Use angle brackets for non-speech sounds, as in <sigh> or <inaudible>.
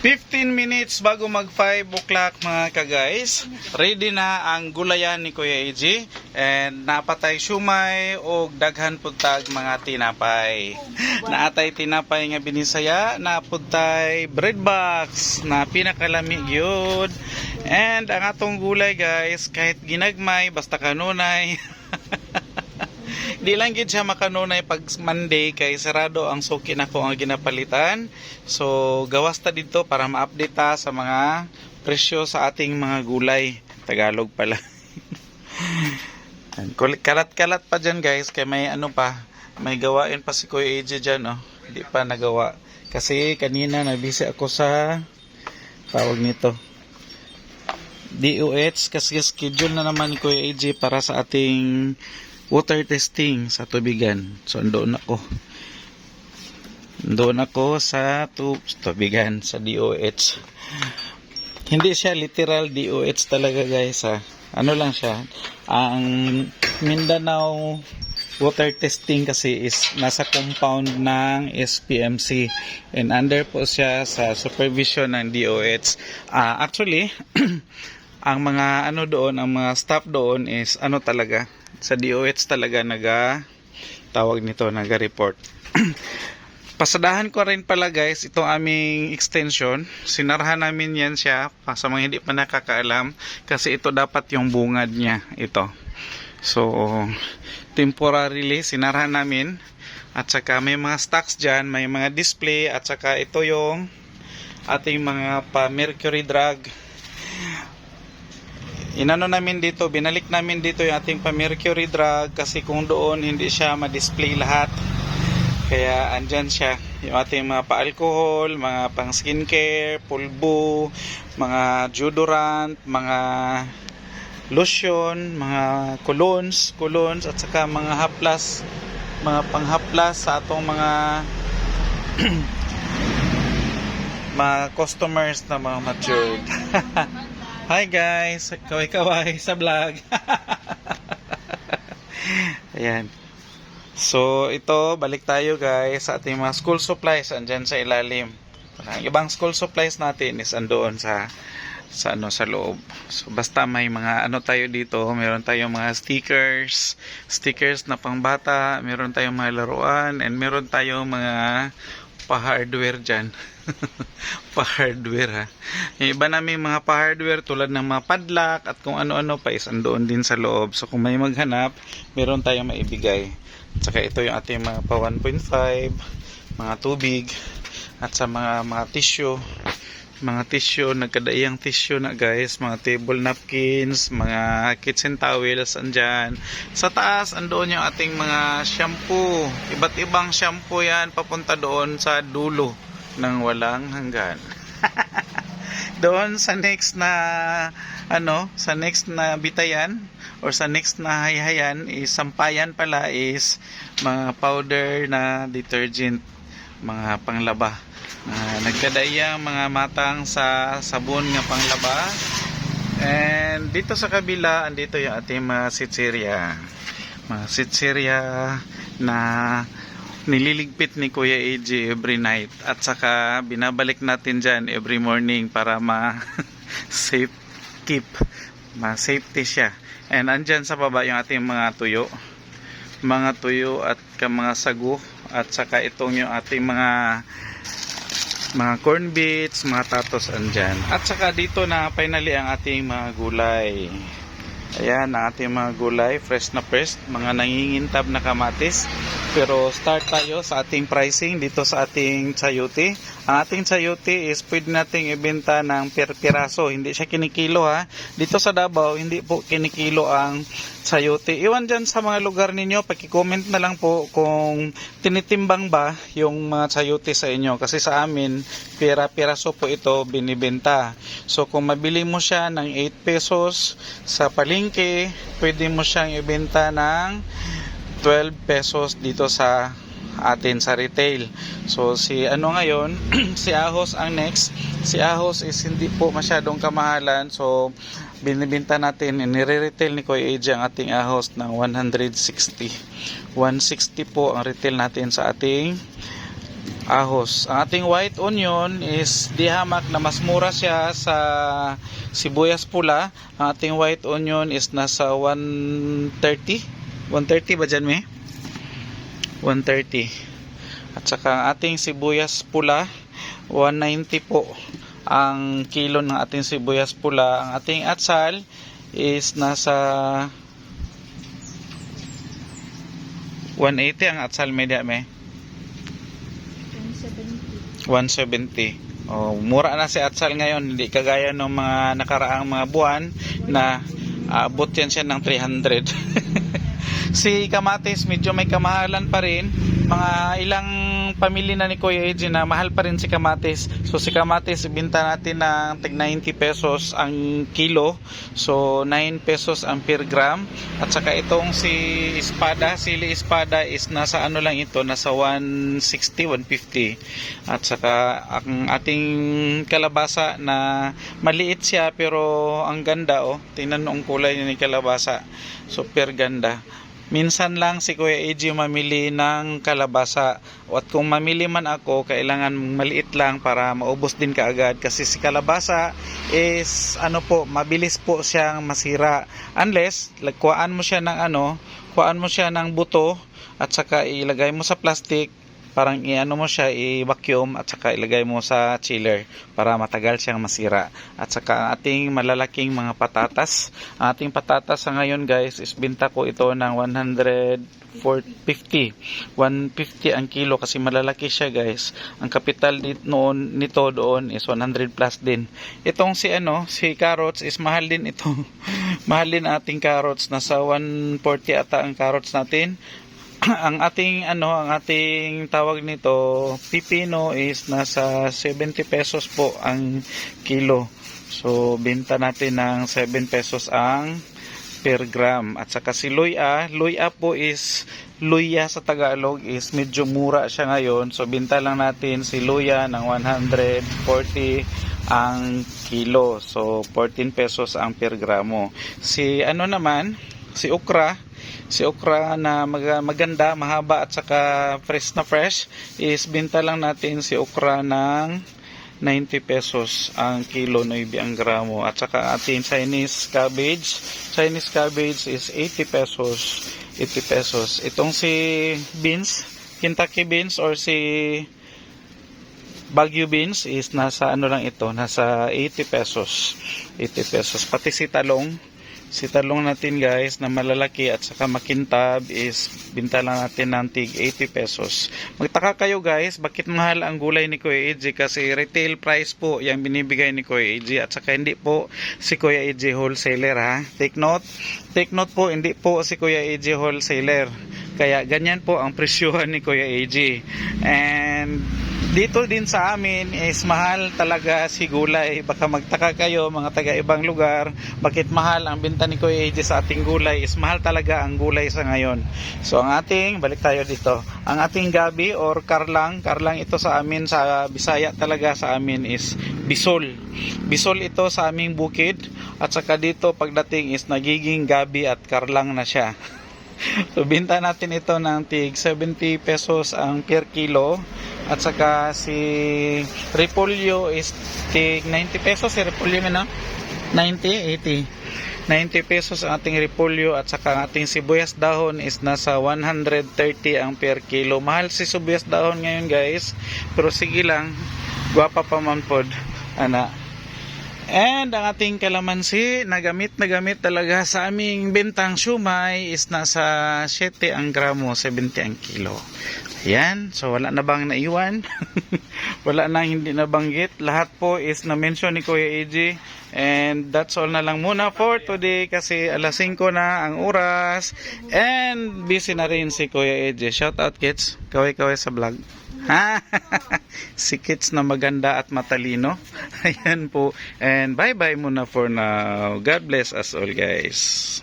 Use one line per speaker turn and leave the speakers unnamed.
15 minutes bago mag 5 o'clock mga ka-guys. Ready na ang gulayan ni Kuya AJ. And napatay shumay o daghan puntag mga tinapay. <laughs> Naatay tinapay nga binisaya, napuntay bread box na pinakalami gyud. And ang atong gulay guys, kahit ginagmay, basta kanunay. <laughs> Di lang gid siya makanunay pag Monday kay sarado ang suki na ko ang ginapalitan. So gawas ta dito para ma-update ta sa mga presyo sa ating mga gulay. Tagalog pala. <laughs> Kalat-kalat pa dyan guys kay may ano pa, may gawain pa si Kuya AJ dyan oh. Hindi pa nagawa. Kasi kanina nabisi ako sa tawag nito. DOH kasi schedule na naman ni AJ para sa ating water testing sa tubigan. So, doon ako. Doon ako sa tub tubigan sa DOH. Hindi siya literal DOH talaga guys ha. Ano lang siya. Ang Mindanao water testing kasi is nasa compound ng SPMC and under po siya sa supervision ng DOH. Ah, actually, <clears throat> ang mga ano doon, ang mga staff doon is ano talaga, sa DOH talaga naga tawag nito, naga-report. <clears throat> Pasadahan ko rin pala guys itong aming extension. Sinarhan namin yan siya sa mga hindi pa nakakaalam kasi ito dapat yung bungad niya ito. So temporarily sinarhan namin at saka may mga stocks dyan, may mga display at saka ito yung ating mga pa mercury drug inano namin dito, binalik namin dito yung ating pa-mercury drug kasi kung doon hindi siya ma-display lahat. Kaya andyan siya, yung ating mga pa-alcohol, mga pang skincare, pulbo, mga deodorant, mga lotion, mga colognes, colognes at saka mga haplas, mga panghaplas sa atong mga <clears throat> mga customers na mga matured. <laughs> Hi guys, kaway-kaway sa vlog. <laughs> Ayan. So, ito, balik tayo guys sa ating mga school supplies andyan sa ilalim. Ang ibang school supplies natin is andoon sa sa ano sa loob. So basta may mga ano tayo dito, meron tayong mga stickers, stickers na pangbata, meron tayong mga laruan and meron tayong mga pa-hardware dyan. <laughs> pa-hardware ha. Yung iba namin mga pa-hardware tulad ng mga padlock at kung ano-ano pa is andoon din sa loob. So kung may maghanap, meron tayong maibigay. At saka ito yung ating mga pa 1.5, mga tubig, at sa mga mga tissue mga tissue, nagkadaiyang tissue na guys, mga table napkins, mga kitchen towels andyan. Sa taas, andoon yung ating mga shampoo. Iba't ibang shampoo yan, papunta doon sa dulo ng walang hanggan. <laughs> doon sa next na ano, sa next na bitayan or sa next na hayhayan is sampayan pala is mga powder na detergent, mga panglaba. Uh, nagkadaiyang mga matang sa sabon nga panglaba. And dito sa kabila andito yung ating mga sitseria mga sitseria na nililigpit ni Kuya AJ every night. At saka binabalik natin dyan every morning para ma <laughs> safe keep ma safety siya. And andyan sa baba yung ating mga tuyo. Mga tuyo at mga sago at saka itong yung ating mga mga corn beets, mga tatos andyan. At saka dito na finally ang ating mga gulay. Ayan ang ating mga gulay, fresh na fresh, mga nangingintab na kamatis. Pero start tayo sa ating pricing dito sa ating chayote. Ang ating chayote is pwede nating ibenta ng per piraso, hindi siya kinikilo ha. Dito sa Davao, hindi po kinikilo ang chayote. Iwan dyan sa mga lugar ninyo, paki-comment na lang po kung tinitimbang ba yung mga chayote sa inyo. Kasi sa amin, pira-piraso po ito binibenta. So kung mabili mo siya ng 8 pesos sa palengke, pwede mo siyang ibenta ng 12 pesos dito sa atin sa retail. So si ano ngayon, <clears throat> si Ahos ang next. Si Ahos is hindi po masyadong kamahalan. So binibenta natin, nire-retail ni Kuya AJ ang ating Ahos ng 160. 160 po ang retail natin sa ating ahos. Ang ating white onion is di hamak na mas mura siya sa sibuyas pula. Ang ating white onion is nasa 130. 130 ba dyan, me? 130. At saka ang ating sibuyas pula, 190 po ang kilo ng ating sibuyas pula. Ang ating atsal is nasa 180 ang atsal media me. 170. Oh, mura na si atsal ngayon, hindi kagaya ng mga nakaraang mga buwan na aabot yan siya ng 300. <laughs> si Kamatis medyo may kamahalan pa rin. Mga ilang pamilya na ni Kuya Eji na mahal pa rin si Kamatis. So si Kamatis ibinta natin ng tig 90 pesos ang kilo. So 9 pesos ang per gram. At saka itong si Espada, sili Espada is nasa ano lang ito, nasa 160, 150. At saka ang ating kalabasa na maliit siya pero ang ganda oh. Tingnan ang kulay ni kalabasa. Super ganda. Minsan lang si Kuya AJ mamili ng kalabasa. At kung mamili man ako, kailangan maliit lang para maubos din kaagad. Kasi si kalabasa is ano po, mabilis po siyang masira. Unless, kuhaan mo siya ng ano, kuhaan mo siya ng buto at saka ilagay mo sa plastic parang iano mo siya i-vacuum at saka ilagay mo sa chiller para matagal siyang masira. At saka ang ating malalaking mga patatas. Ating patatas sa ngayon guys is binta ko ito ng 150 150 ang kilo kasi malalaki siya guys. Ang kapital nit noon nito doon is 100 plus din. Itong si ano si carrots is mahal din ito. <laughs> Mahal din ating carrots. Nasa 140 ata ang carrots natin <clears throat> ang ating ano ang ating tawag nito pipino is nasa 70 pesos po ang kilo. So benta natin ng 7 pesos ang per gram. At saka si luya luya po is luya sa Tagalog is medyo mura siya ngayon. So benta lang natin si luya ng 140 ang kilo. So 14 pesos ang per gramo. Si ano naman si okra si okra na mag- maganda, mahaba at saka fresh na fresh is binta lang natin si okra ng 90 pesos ang kilo 9 ang gramo. At saka ating Chinese cabbage Chinese cabbage is 80 pesos 80 pesos. Itong si beans Kentucky beans or si Baguio beans is nasa ano lang ito nasa 80 pesos 80 pesos. Pati si talong si talong natin guys na malalaki at saka makintab is binta lang natin ng tig 80 pesos. Magtaka kayo guys, bakit mahal ang gulay ni Kuya AJ kasi retail price po yung binibigay ni Kuya AJ at saka hindi po si Kuya AJ wholesaler ha. Take note, take note po hindi po si Kuya AJ wholesaler. Kaya ganyan po ang presyuhan ni Kuya AJ. And dito din sa amin is mahal talaga si gulay. Baka magtaka kayo mga taga ibang lugar, bakit mahal ang binta ni Kuya AJ sa ating gulay is mahal talaga ang gulay sa ngayon. So ang ating, balik tayo dito, ang ating gabi or karlang, karlang ito sa amin sa Bisaya talaga sa amin is bisol. Bisol ito sa aming bukid at saka dito pagdating is nagiging gabi at karlang na siya. <laughs> So binta natin ito ng tig 70 pesos ang per kilo at saka si repolyo is tig 90 pesos si repolyo na 90 80 90 pesos ang ating repolyo at saka ang ating sibuyas dahon is nasa 130 ang per kilo. Mahal si sibuyas dahon ngayon guys. Pero sige lang gwapa pa man pod ana. And ang ating kalamansi na gamit na gamit talaga sa aming bentang shumay is nasa 7 ang gramo, 70 ang kilo. Ayan, so wala na bang naiwan? <laughs> wala na hindi nabanggit. Lahat po is na-mention ni Kuya AJ. And that's all na lang muna for today kasi alas 5 na ang oras. And busy na rin si Kuya AJ. Shout out kids, kaway-kaway sa vlog. Ha? <laughs> si kids na maganda at matalino. <laughs> Ayan po. And bye-bye muna for now. God bless us all guys.